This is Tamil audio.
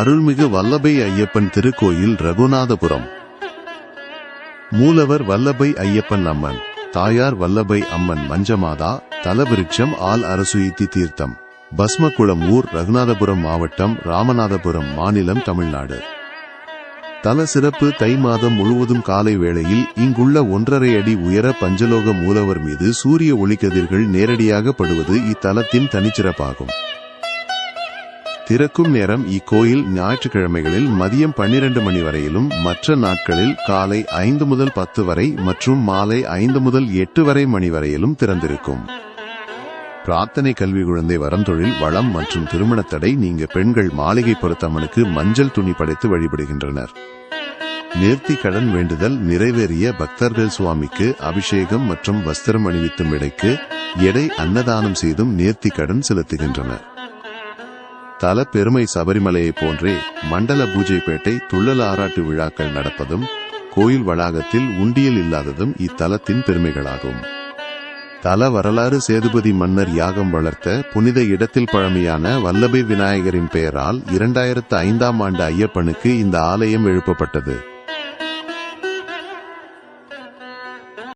அருள்மிகு வல்லபை ஐயப்பன் திருக்கோயில் ரகுநாதபுரம். மூலவர் வல்லபை ஐயப்பன் அம்மன் தாயார் வல்லபை அம்மன் மஞ்சமாதா தலவிருட்சம் ஆல் அரசுயித்தி தீர்த்தம். பஸ்மகுளம் ஊர் ரகுநாதபுரம் மாவட்டம் ராமநாதபுரம் மாநிலம் தமிழ்நாடு. தல சிறப்பு தை மாதம் முழுவதும் காலை வேளையில் இங்குள்ள ஒன்றரை அடி உயர பஞ்சலோக மூலவர் மீது சூரிய ஒளிக்கதிர்கள் நேரடியாக படுவது இத்தலத்தின் தனிச்சிறப்பாகும். திறக்கும் நேரம் இக்கோயில் ஞாயிற்றுக்கிழமைகளில் மதியம் பன்னிரண்டு மணி வரையிலும் மற்ற நாட்களில் காலை ஐந்து முதல் பத்து வரை மற்றும் மாலை ஐந்து முதல் எட்டு வரை மணி வரையிலும் திறந்திருக்கும். பிரார்த்தனை கல்வி குழந்தை வரந்தொழில் வளம் மற்றும் திருமண தடை நீங்க பெண்கள் மாளிகை பொருத்தம்மனுக்கு மஞ்சள் துணி படைத்து வழிபடுகின்றனர். நேர்த்தி கடன் வேண்டுதல் நிறைவேறிய பக்தர்கள் சுவாமிக்கு அபிஷேகம் மற்றும் வஸ்திரம் அணிவித்தும் இடைக்கு எடை அன்னதானம் செய்தும் நேர்த்தி கடன் செலுத்துகின்றனர். தல பெருமை சபரிமலையை போன்றே மண்டல பூஜைப்பேட்டை துள்ளல் ஆராட்டு விழாக்கள் நடப்பதும் கோயில் வளாகத்தில் உண்டியல் இல்லாததும் இத்தலத்தின் பெருமைகளாகும். தல வரலாறு சேதுபதி மன்னர் யாகம் வளர்த்த புனித இடத்தில் பழமையான வல்லபை விநாயகரின் பெயரால் இரண்டாயிரத்து ஐந்தாம் ஆண்டு ஐயப்பனுக்கு இந்த ஆலயம் எழுப்பப்பட்டது.